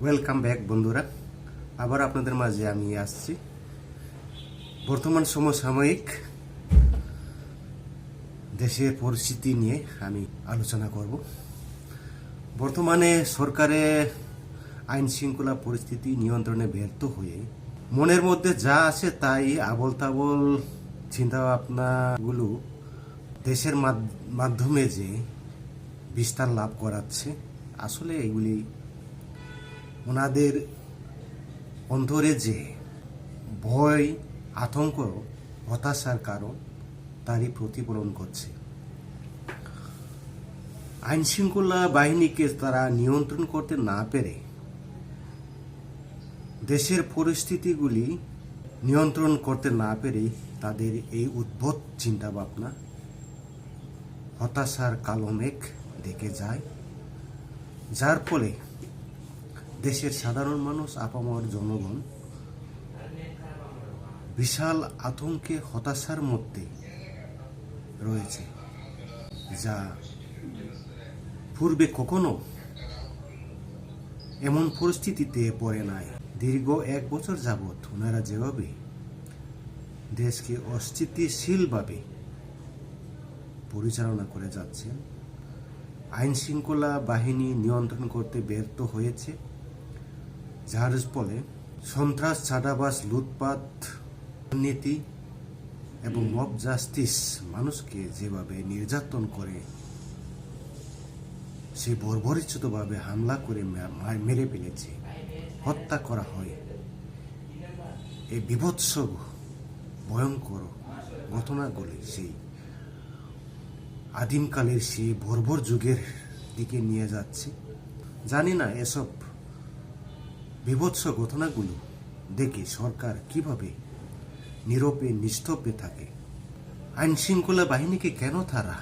Welcome back বন্ধুরা। আবার আপনাদের মাঝে আমি আসছি। বর্তমান সমসাময়িক দেশের পরিস্থিতি নিয়ে আমি আলোচনা করব। বর্তমানে সরকারে আইন শৃঙ্খলা পরিস্থিতি নিয়ন্ত্রণে ব্যর্থ হয়ে মনের মধ্যে যা আছে তাই আবল তাবল চিন্তা ভাবনাগুলো দেশের মাধ- মাধ্যমে যে বিস্তার লাভ করাচ্ছে, আসলে এগুলি ওনাদের অন্তরে যে ভয়, আতঙ্ক, হতাশার কারণ, তারই প্রতিফলন করছে আইন শৃঙ্খলা বাহিনীকে তারা নিয়ন্ত্রণ করতে না পেরে দেশের পরিস্থিতিগুলি নিয়ন্ত্রণ করতে না পেরে তাদের এই উদ্ভট চিন্তাভাবনা, হতাশার কালো মেঘ যায়। যার ফলে দেশের সাধারণ মানুষ, আপামর জনগণ বিশাল আতঙ্কে, হতাশার মধ্যে রয়েছে, যা পূর্বে কখনো এমন পরিস্থিতিতে পড়ে নাই। দীর্ঘ এক বছর যাবৎ ওনারা যেভাবে দেশকে অস্থিতিশীলভাবে পরিচালনা করে যাচ্ছেন আইন শৃঙ্খলা বাহিনী নিয়ন্ত্রণ করতে ব্যর্থ হয়েছে যার ফলে সন্ত্রাস ছাদাবাস লুটপাট দুর্নীতি এবং মব জাস্টিস মানুষকে যেভাবে নির্যাতন করে সে বর্বরিচ্যুতভাবে হামলা করে মেরে ফেলেছে হত্যা করা হয়। এই বিভৎস ভয়ঙ্কর ঘটনাগুলি সেই আদিমকালের সেই বর্বর যুগের দিকে নিয়ে যাচ্ছে। জানি না এসব বিভৎস ঘটনাগুলো দেখে সরকার কীভাবে নীরবে নিস্তব্ধে থাকে? আইন শৃঙ্খলা বাহিনীকে কেন তারা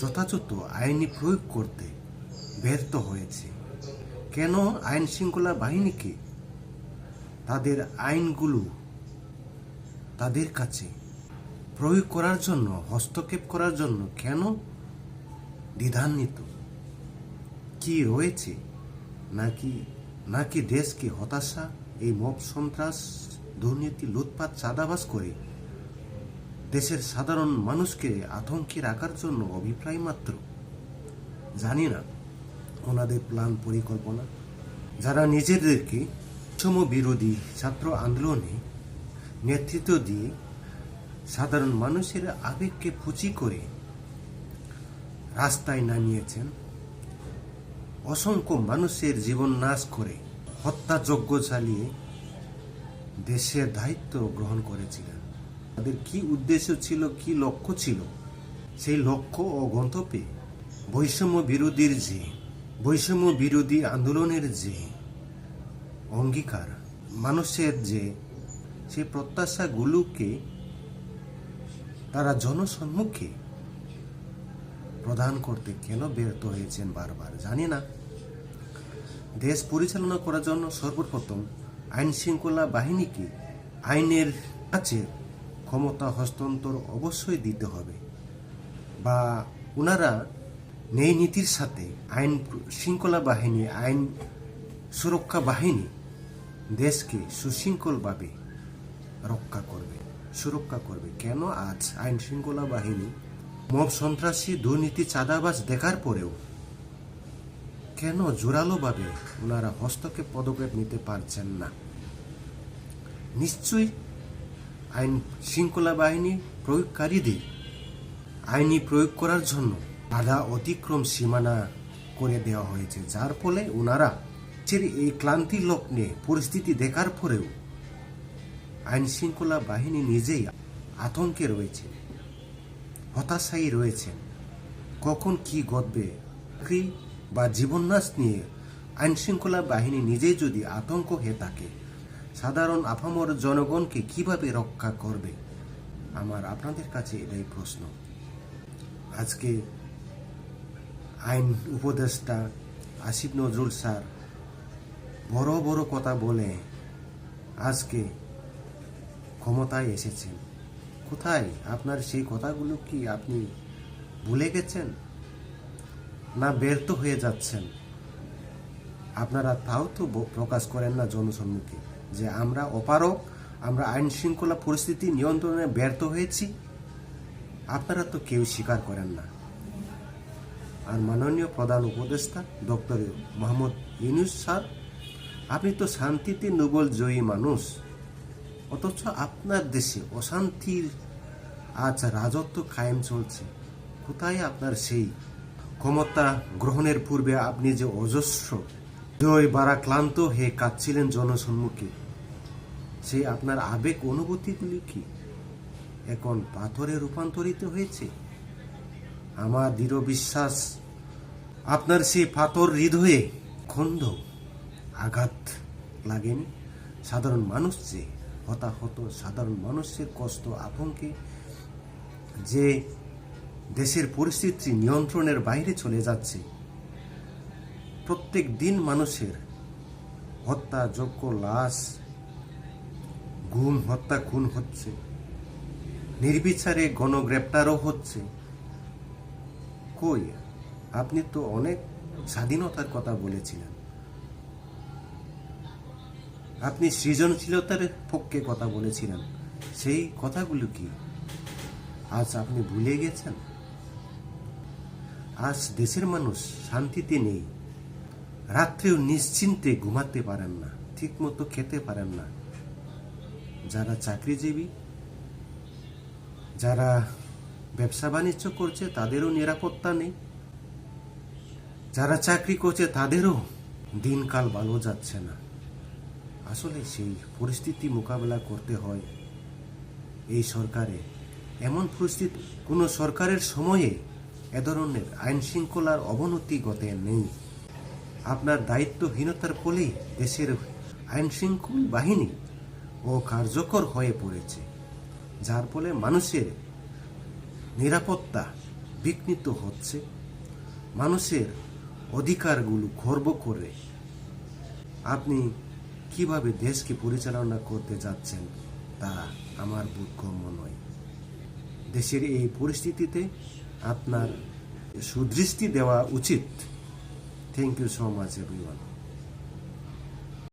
যথাযথ আইনি প্রয়োগ করতে ব্যর্থ হয়েছে? কেন আইন শৃঙ্খলা বাহিনীকে তাদের আইনগুলো তাদের কাছে প্রয়োগ করার জন্য, হস্তক্ষেপ করার জন্য কেন দ্বিধান্বিত? কি রয়েছে নাকি নাকি দেশকে হতাশা, এই মব সন্ত্রাস, দুর্নীতি, লুটপাট চাঁদাবাস করে দেশের সাধারণ মানুষকে আতঙ্কে রাখার জন্য অভিপ্রায় মাত্র? জানি না। ওনাদের প্ল্যান পরিকল্পনা। যারা নিজেদেরকে সম বিরোধী ছাত্র আন্দোলনে নেতৃত্ব দিয়ে সাধারণ মানুষের আবেগকে পুঁজি করে রাস্তায় নামিয়েছেন অসংখ্য মানুষের জীবন নাশ করে হত্যাযজ্ঞ চালিয়ে দেশের দায়িত্ব গ্রহণ করেছিলেন। তাদের কি উদ্দেশ্য ছিল, কি লক্ষ্য ছিল? সেই লক্ষ্য ও গন্তব্যে বৈষম্য বিরোধীর যে, বৈষম্য বিরোধী আন্দোলনের যে অঙ্গীকার, মানুষের যে, সেই প্রত্যাশাগুলোকে তারা জনসম্মুখে প্রদান করতে কেন ব্যর্থ হয়েছেন বারবার? জানি না। দেশ পরিচালনা করার জন্য সর্বপ্রথম আইন শৃঙ্খলা বাহিনীকে আইনের কাছে ক্ষমতা হস্তান্তর অবশ্যই দিতে হবে বা ওনারা ন্যায় নীতির সাথে আইন শৃঙ্খলা বাহিনী, আইন সুরক্ষা বাহিনী দেশকে সুশৃঙ্খলভাবে রক্ষা করবে, সুরক্ষা করবে। কেন আজ আইন শৃঙ্খলা বাহিনী মব সন্ত্রাসী দুর্নীতি চাঁদাবাজ দেখার পরেও কেন জোরালোভাবে ওনারা হস্তক্ষেপ পদক্ষেপ নিতে পারছেন না? নিশ্চয়ই আইন শৃঙ্খলা বাহিনী প্রয়োগকারীদের আইনি প্রয়োগ করার জন্য বাধা অতিক্রম সীমানা করে দেওয়া হয়েছে, যার ফলে ওনারা এই ক্লান্তি লগ্নে পরিস্থিতি দেখার পরেও আইন শৃঙ্খলা বাহিনী নিজেই আতঙ্কে রয়েছে। হতাশায়ী রয়েছেন কখন কি ঘটবে চাকরি বা জীবননাশ নিয়ে আইনশৃঙ্খলা বাহিনী নিজেই যদি আতঙ্ক হয়ে থাকে, সাধারণ আপামর জনগণকে কীভাবে রক্ষা করবে? আমার আপনাদের কাছে এটাই প্রশ্ন। আজকে আইন উপদেষ্টা আসিফ নজরুল স্যার বড় বড় কথা বলে আজকে ক্ষমতায় এসেছেন। কোথায়? আপনার সেই কথাগুলো কি আপনি ভুলে গেছেন? না ব্যর্থ হয়ে যাচ্ছেন? আপনারা তাও তো প্রকাশ করেন না জনসম্মুখে যে আমরা অপারক আমরা আইন শৃঙ্খলা পরিস্থিতি নিয়ন্ত্রণে ব্যর্থ হয়েছি। আপনারা তো কেউ স্বীকার করেন না। আর মাননীয় প্রধান উপদেষ্টা ডক্টর মোহাম্মদ ইউনুস স্যার, আপনি তো শান্তিতে নোবেল জয়ী মানুষ। অথচ আপনার দেশে অশান্তির আজ রাজত্ব কায়েম চলছে। কোথায় আপনার সেই ক্ষমতা গ্রহণের পূর্বে আপনি যে অজস্র জয় বাড়া ক্লান্ত হয়ে কাঁদছিলেন জনসম্মুখে? সেই আপনার আবেগ অনুভূতিগুলি কি? এখন পাথরে রূপান্তরিত হয়েছে? আমার দৃঢ় বিশ্বাস, আপনার সেই পাথর হৃদয়ে খন্ড আঘাত লাগেনি? সাধারণ মানুষ যে হতাহত, সাধারণ মানুষের কষ্ট, আতঙ্কে যে দেশের পরিস্থিতি নিয়ন্ত্রণের বাইরে চলে যাচ্ছে। প্রত্যেক দিন মানুষের হত্যাযোগ্য লাশ, গুম, হত্যা, খুন হচ্ছে। নির্বিচারে গণগ্রেপ্তারও হচ্ছে। কই? আপনি তো অনেক স্বাধীনতার কথা বলেছিলেন। আপনি সৃজনশীলতার পক্ষে কথা বলেছিলেন। সেই কথাগুলো কি? আজ আপনি ভুলে গেছেন? আজ দেশের মানুষ শান্তিতে নেই। রাত্রেও নিশ্চিন্তে ঘুমাতে পারেন না, ঠিকমতো খেতে পারেন না। যারা চাকরিজীবী, যারা ব্যবসা বাণিজ্য করছে, তাদেরও নিরাপত্তা নেই। যারা চাকরি করছে, তাদেরও দিনকাল ভালো যাচ্ছে না। আসলে সেই পরিস্থিতি মোকাবেলা করতে হয়। এই সরকারে, এমন পরিস্থিতি, কোনো সরকারের সময়ে এ ধরনের আইন শৃঙ্খলার অবনতি ঘটে নেই। আপনার দায়িত্বহীনতার ফলেই দেশের আইন শৃঙ্খল বাহিনী ও কার্যকর হয়ে পড়েছে, যার ফলে মানুষের নিরাপত্তা বিঘ্নিত হচ্ছে, মানুষের অধিকারগুলো খর্ব করে। আপনি কীভাবে দেশকে পরিচালনা করতে যাচ্ছেন তা আমার বোধগম্য নয়। দেশের এই পরিস্থিতিতে আপনার সুদৃষ্টি দেওয়া উচিত। Thank you so much everyone